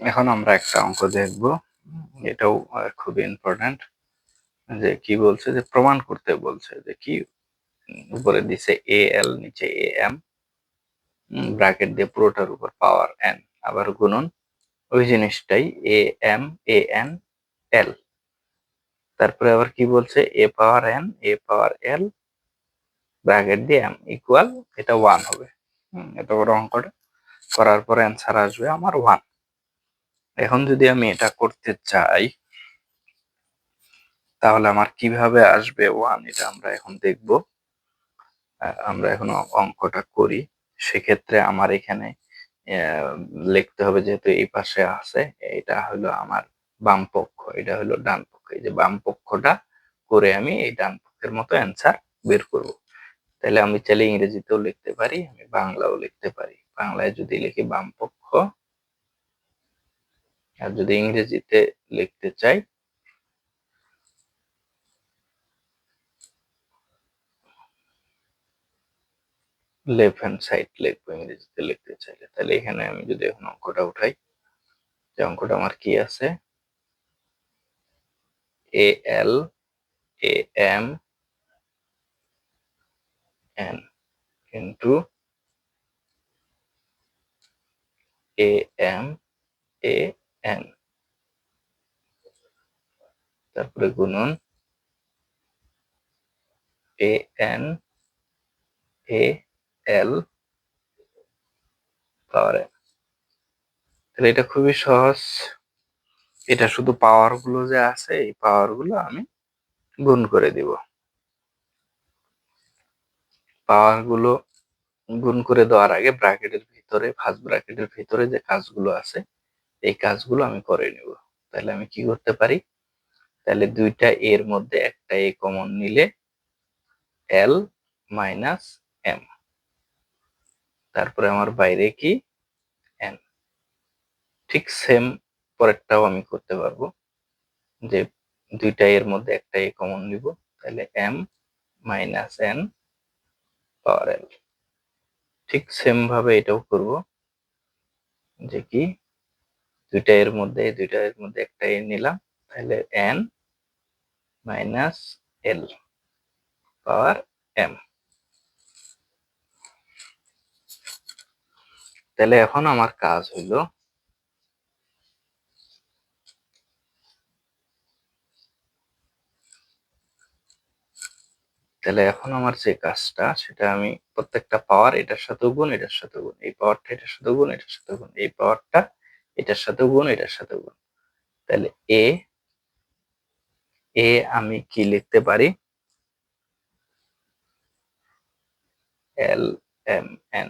এখন আমরা একটা অঙ্ক দেখব। এটাও আহ, খুবই ইম্পর্ট্যান্ট যে কি বলছে যে প্রমাণ করতে বলছে যে কি উপরে দিছে এ এল নিচে এ এম ব্র্যাকেট দিয়ে পুরোটার উপর পাওয়ার এন আবার গুণন ওই জিনিসটাই এ এম এ এন এল তারপরে আবার কি বলছে? A power N A power L bracket দিয়ে এম ইকুয়াল এটা ওয়ান হবে। এত বড় অঙ্কটা করার পর অ্যান্সার আসবে আমার ওয়ান এখন যদি আমি এটা করতে চাই, তাহলে আমার কীভাবে আসবে? ওয়ান এটা আমরা এখন দেখব। আমরা এখন অঙ্কটা করি। সেক্ষেত্রে আমার এখানে লিখতে হবে যেহেতু এই পাশে আছে, এটা হলো আমার বাম পক্ষ, এটা হলো ডান পক্ষ। এই যে বাম পক্ষটা করে আমি এই ডান পক্ষের মতো অ্যান্সার বের করব। তাহলে আমি চাইলে ইংরেজিতেও লিখতে পারি, আমি বাংলাও লিখতে পারি। বাংলায় যদি লিখি বাম পক্ষ আর যদি ইংরেজিতে লিখতে চাই লেফট হ্যান্ড সাইড লিখব ইংরেজিতে লিখতে চাইলে। তাহলে এখানে আমি যদি এখন অঙ্কটা উঠাই, যে অঙ্কটা আমার কি আছে? A L A M N into A M A N তারপরে গুণন A N A L power N তাহলে এটা খুবই সহজ। এটা শুধু পাওয়ারগুলো যে আছে, এই পাওয়ারগুলো আমি গুণ করে দিব। পাওয়ারগুলো গুণ করে দেওয়ার আগে ব্র্যাকেটের ভিতরে ফার্স্ট ব্র্যাকেটের ভিতরে যে কাজগুলো আছে এই কাজগুলো আমি করে নিব। তাহলে আমি কি করতে পারি? তাহলে দুইটা এর মধ্যে একটা এ কমন নিলে এল মাইনাস এম তারপরে আমার বাইরে কি? এন ঠিক সেম পরেরটাও আমি করতে পারব। যে দুইটা এর মধ্যে একটা এ কমন নিব, তাহলে M minus N power L ঠিক সেম ভাবে এটাও করব। যে কি? দুইটা এর মধ্যে, দুইটা এর মধ্যে একটা এ নিলাম, তাহলে N minus L power M তাহলে এখন আমার কাজ হইল তাহলে এখন আমার যে কাজটা, সেটা আমি প্রত্যেকটা পাওয়ার এটার সাথে গুণ, এটার সাথে গুণ, এই পাওয়ারটা এটার সাথে গুণ, এটার সাথে গুণ, এই পাওয়ারটা এটার সাথে গুণ, এটার সাথে গুণ। তাহলে এ এ আমি কি লিখতে পারি? এল এম এন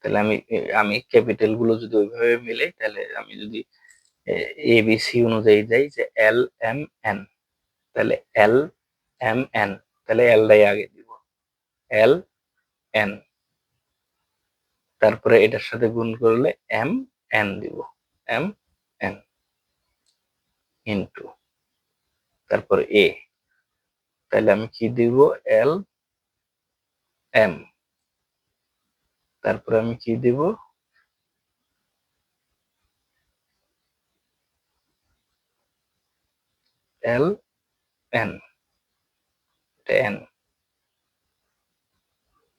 তাহলে আমি আমি ক্যাপিটালগুলো যদি ওইভাবে মিলাই, তাহলে আমি যদি, এ বি সি অনুযায়ী যাই যে এল এম এন তাহলে এল এম এন তাহলে এলটাই আগে দিব। এল এন তারপরে এটার সাথে গুণ করলে এম এন দিব। এম এন ইন্টু তারপর এ তাহলে আমি কি দিব? এল এম তারপরে আমি কি দিব? এল এন এন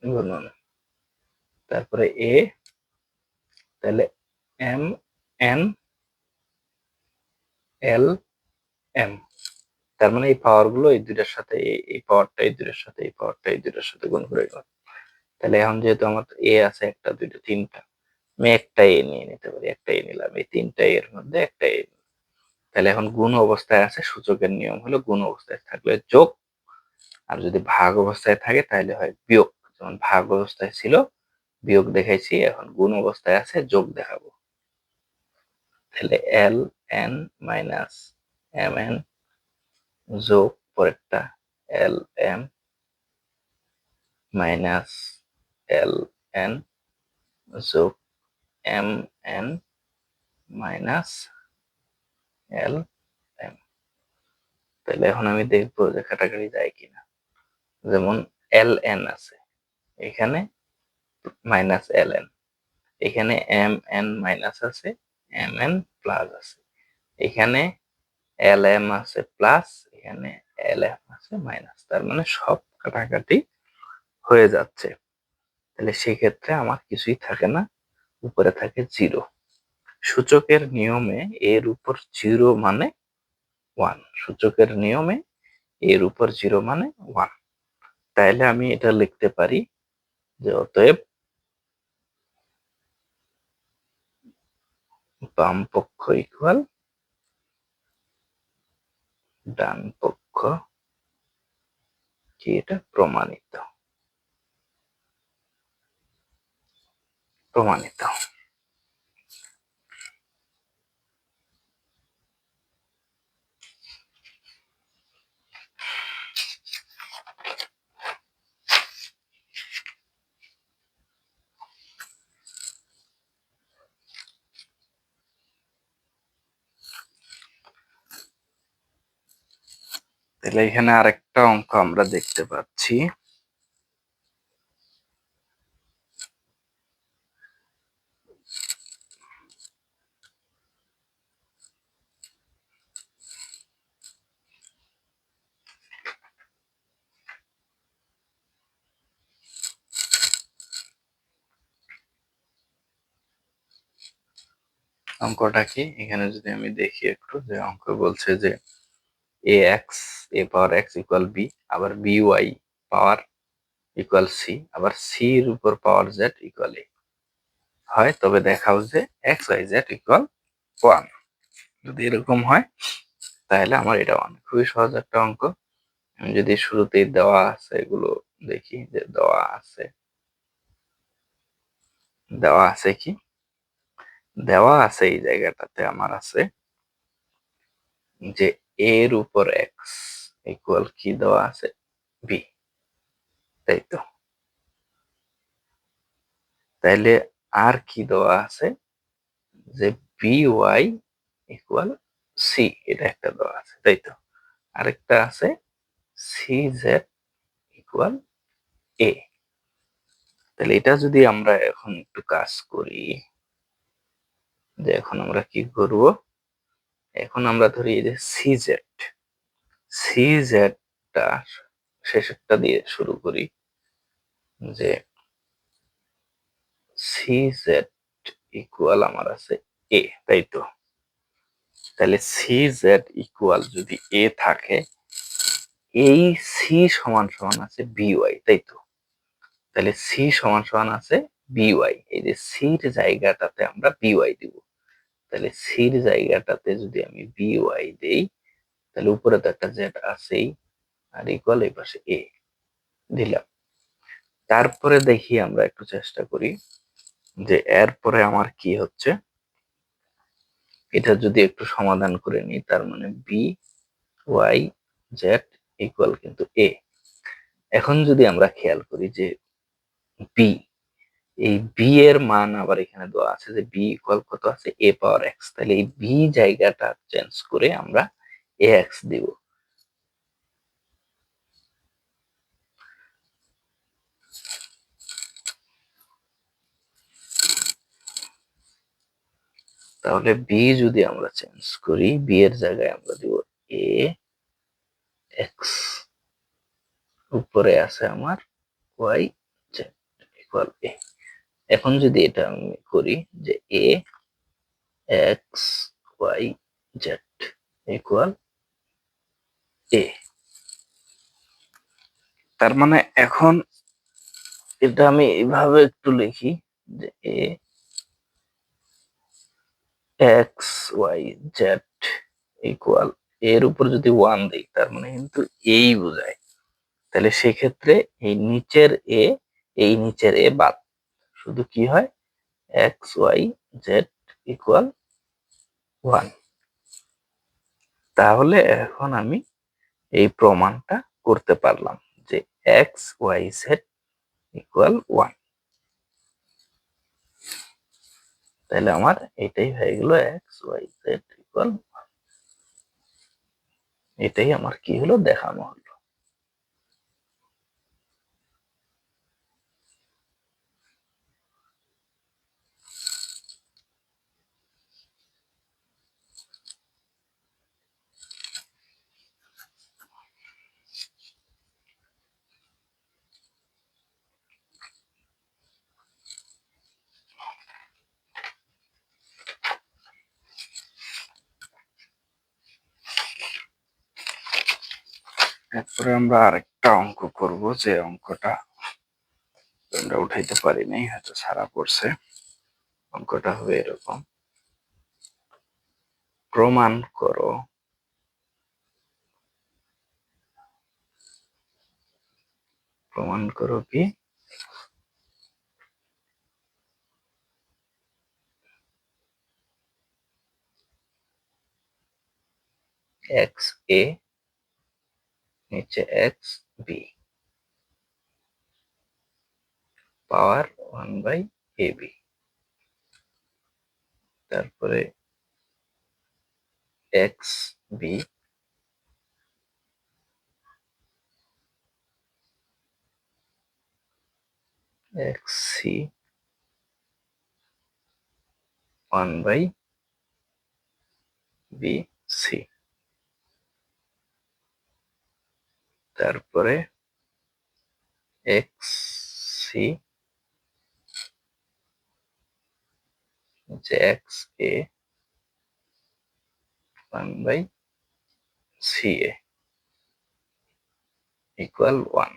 গুণন তারপরে এ তাহলে এম এন এল এম তার মানে এই পাওয়ারগুলো এই দুইটার সাথে, এই- পাওয়ারটা এই দুইটার সাথে, এই পাওয়ারটা এই দুইটার সাথে গুণ করে গেল তাহলে এখন যেহেতু আমার এ আছে, একটা, দুইটা, তিনটা, আমি একটা এ নিয়ে নিতে পারি, একটা এ নিলাম। এই তিনটা এর মধ্যে একটা এ তাহলে এখন গুণ অবস্থায় আছে, সূচকের নিয়ম হলো গুণ অবস্থায় থাকলে যোগ, আর যদি ভাগ অবস্থায় থাকে তাহলে হয় বিয়োগ। যেমন ভাগ অবস্থায় ছিল, বিয়োগ দেখাইছি, এখন গুণ অবস্থায় আছে, যোগ দেখাবো। তাহলে L N minus M N যোগ পরেরটা L M minus L N যোগ M N minus L M তাহলে এখন আমি দেখব যে কাটাকাটি যায় কিনা। যেমন এল এন আছে। এখানে মাইনাস এল এন এখানে এম এন মাইনাস আছে। এম এন প্লাস আছে। এখানে এল এম আছে প্লাস এখানে এল এম আছে মাইনাস তার মানে সব কাটাকাটি হয়ে যাচ্ছে। তাহলে সেক্ষেত্রে আমার কিছুই থাকে না, উপরে থাকে জিরো সূচকের নিয়মে এর উপর জিরো মানে ওয়ান সূচকের নিয়মে এর উপর জিরো মানে ওয়ান তাইলে আমি এটা লিখতে পারি যে অতএব বাম পক্ষ ইকুয়াল ডান পক্ষ কি এটা? প্রমাণিত। প্রমাণিত। তাহলে এখানে আরেকটা অঙ্ক আমরা দেখতে পাচ্ছি। অঙ্কটা কি? এখানে যদি আমি দেখি একটু, যে অঙ্ক বলছে যে A X A power X equal B আবার B Y power equal C আবার সি এর উপর পাওয়ার জেড ইকুয়াল এ হয়, তবে দেখাও যে X Y Z equal one যদি এরকম হয়, তাহলে আমার এটা ওয়ান খুবই সহজ একটা অঙ্ক। আমি যদি শুরুতেই দেওয়া আছে, এগুলো দেখি যে দেওয়া আছে। দেওয়া আছে কি? দেওয়া আছে এই জায়গাটাতে আমার আছে যে এর উপর এক্স ইকুয়াল কি দেওয়া আছে? বি তাই তো তাইলে আর কি দেওয়া আছে? যে বি ওয়াই ইকুয়াল সি এটা একটা দেওয়া আছে তাই তো আরেকটা আছে সি জেড ইকুয়াল এ তাহলে এটা যদি আমরা এখন একটু কাজ করি, যে এখন আমরা কি করব? এখন আমরা ধরি এই যে সি জেড সি জেডটা শেষেরটা দিয়ে শুরু করি যে সি জেড ইকুয়াল আমার আছে এ তাই তো? তাহলে সি জেড ইকুয়াল যদি এ থাকে, এই সি সমান সমান আছে বিওয়াই তাই তো? তাহলে সি সমান সমান আছে বিওয়াই এই যে সির জায়গাটাতে আমরা বিওয়াই দিব। তাহলে সির জায়গাটাতে যদি আমি বিওয়াই দেই তাহলে উপরে তো একটা জেড আছেই, আর ইকুয়াল এই পাশে এ দিলাম। তারপরে দেখি আমরা একটু চেষ্টা করি যে এরপরে আমার কি হচ্ছে। এটা যদি একটু সমাধান করে নিই, তার মানে বি ওয়াই জেড ইকুয়াল কিন্তু এ এখন যদি আমরা খেয়াল করি যে বি এই বি এর মান আবার এখানে দেওয়া আছে যে বি ইকুয়াল কত আছে? এ পাওয়ার এক্স তাহলে এই বি জায়গাটা চেঞ্জ করে আমরা এক্স দিব। তাহলে বি যদি আমরা চেঞ্জ করি বি এর জায়গায় আমরা দিব এ এক্স উপরে আছে আমার ওয়াই ইকুয়াল এ এখন যদি এটা আমি করি যে A X Y Z equal A. তার মানে এখন এটা আমি এইভাবে একটু লিখি যে A, X, Y, Z equal এর উপর যদি ওয়ান দিই, তার মানে কিন্তু এই বোঝায়। তাহলে সেক্ষেত্রে এই নিচের এ, এই নিচের এ বাদ। শুধু কি হয়? X, Y, Z equal one. তাহলে এখন আমি এই প্রমাণটা করতে পারলাম যে X Y Z equal one তাহলে আমার এটাই হয়ে গেল X Y Z equal one এটাই আমার কি হলো? দেখানো হলো। এরপরে আমরা আরেকটা অঙ্ক করব, যে অঙ্কটা আমরা উঠাইতে পারি নাই হয়তো সারা পড়ছে। অঙ্কটা হবে এরকম। প্রমাণ করো। প্রমাণ করো কি? এক্স এ নিচে X B power one by A B তারপরে X B X C one by B C তারপরে এক্স সি হচ্ছে X A one by C A equal one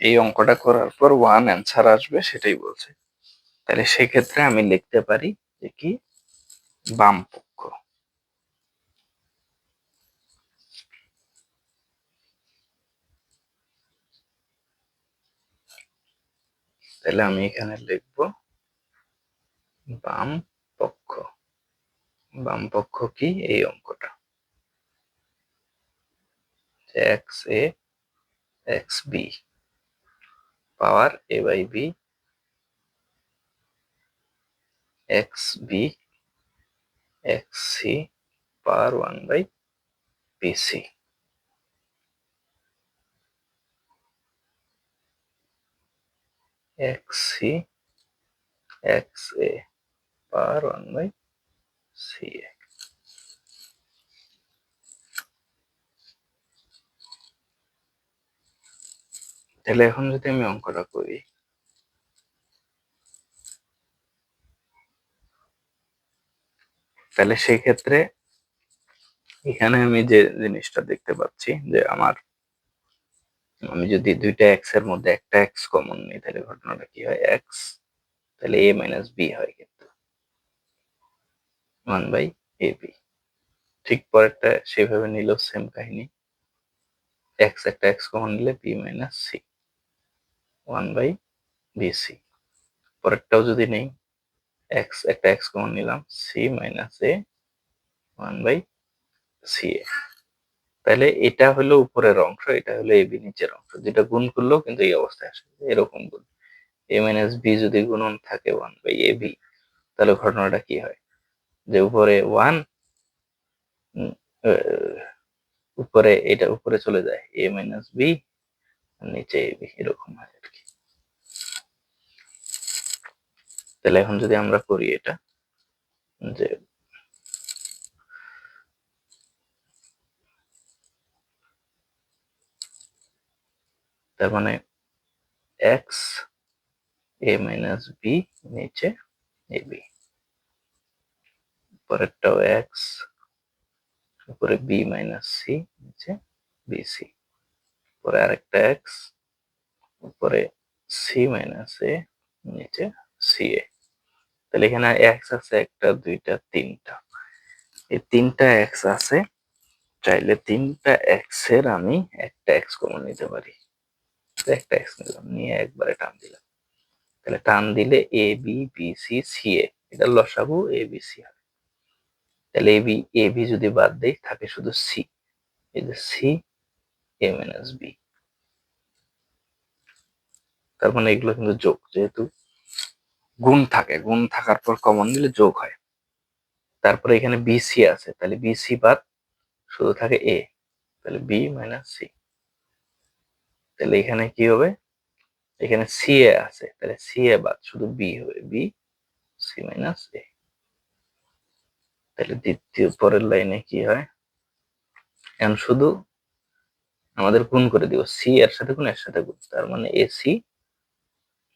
এই অঙ্কটা করার পর ওয়ান অ্যান্সার আসবে, সেটাই বলছে। তাহলে সেক্ষেত্রে আমি লিখতে পারি যে কি? বাম তাহলে আমি এখানে লিখব বাম পক্ষ। বাম পক্ষ কি? এই অঙ্কটা। X A X B power A by B X B X C power one by B X C X A power one C A তাহলে এখন যদি আমি অঙ্কটা করি, তাহলে সেই ক্ষেত্রে এখানে আমি যে জিনিসটা দেখতে পাচ্ছি, যে আমার আমি যদি দুইটা এক্সের মধ্যে একটা এক্স কমন নিই, তাহলে ঘটনাটা কি হয়? এক্স তাহলে এ মাইনাস বি হয় কিন্তু। ওয়ান বাই এ বি ঠিক পরেরটা সেভাবে নিল সেম কাহিনী। এক্স একটা এক্স কমন নিলে B minus C one by B C পরেরটাও যদি নেই এক্স একটা এক্স কমন নিলাম C minus A one by C A তাহলে এটা হলো উপরের অংশ, এটা হলো এ বি নিচের অংশ। যেটা গুণ করলেও কিন্তু এই অবস্থায় আসে, এরকম গুণ। এ মাইনাস বি যদি গুণন থাকে ওয়ান বাই এ বি তাহলে ঘটনাটা কি হয়? যে উপরে ওয়ান উপরে এটা উপরে চলে যায় এ মাইনাস বি নিচে এ বি এরকম হয় আর কি। তাহলে এখন যদি আমরা করি এটা, যে তার মানে এক্স এ মাইনাস বি নিচে এ বি পরেরটাও এক্স উপরে বি মাইনাস সি নিচে বি বিসি পরে আরেকটা এক্স উপরে সি মাইনাস এ নিচে সি এ তাহলে এখানে এক্স আছে একটা, দুইটা, তিনটা। এই তিনটা এক্স আছে, চাইলে তিনটা এক্সের আমি একটা এক্স কমন নিতে পারি। একটা এক্স নিলাম নিয়ে একবারে টান দিলাম। তাহলে টান দিলে A B B C C A এটা লসাগু এ বি সি হবে। তাহলে এ বি এ বি যদি বাদ দেই, থাকে শুধু সি এই যে সি এ মাইনাস বি তার মানে এগুলো কিন্তু যোগ, যেহেতু গুণ থাকে, গুণ থাকার পর কমন দিলে যোগ হয়। তারপরে এখানে বি সি আছে, তাহলে বি সি বাদ, শুধু থাকে এ তাহলে বি মাইনাস সি তাহলে এখানে কি হবে? এখানে সি এ আছে। তাহলে সি এ বাদ শুধু বি হবে। বি সি মাইনাস এ তাহলে দ্বিতীয় পরের লাইনে কি হয়? এখন শুধু আমাদের গুণ করে দিব। সি এর সাথে গুণ, এর সাথে গুণ। তার মানে এ সি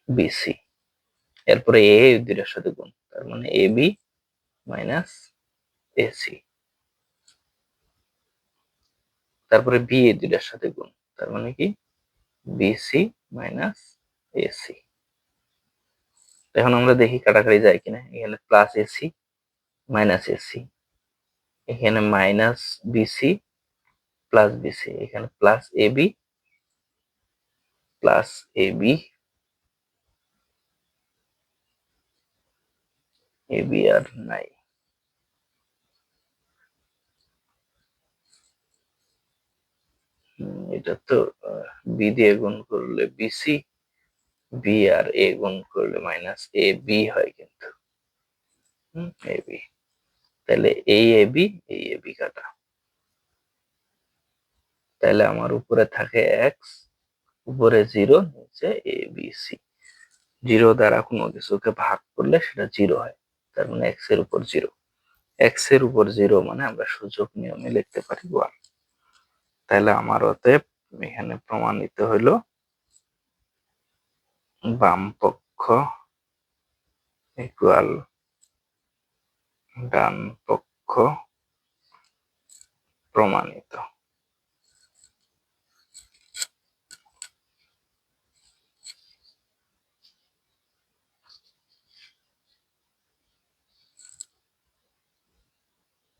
বিসি এরপরে এ দুইটার সাথে গুণ। তার মানে এ বি মাইনাস এসি তারপরে বি এ দুইটার সাথে গুণ। তার মানে কি? বিসি মাইনাস এসি এখন আমরা দেখি কাটাকাটি যায় কিনা। এখানে প্লাস এসি মাইনাস এসি এখানে মাইনাস বিসি প্লাস বিসি এখানে plus AB plus AB AB আর নাই। এটা তো বি দিয়ে গুণ করলে বিসি বি আর এ গুণ করলে মাইনাস এ বি হয় কিন্তু। তাহলে এই এ বি এই এ বি কাটা। তাহলে আমার উপরে থাকে এক্স উপরে জিরো নিচে এ বি সি জিরো দ্বারা কোনো কিছুকে ভাগ করলে সেটা জিরো হয়, তার মানে এক্সের উপর জিরো এক্সের উপর জিরো মানে আমরা সূচক নিয়মে লিখতে পারি ওয়ান তাহলে আমার অতএব এখানে প্রমাণিত হইল। বাম পক্ষ ইকুয়াল ডান পক্ষ প্রমাণিত।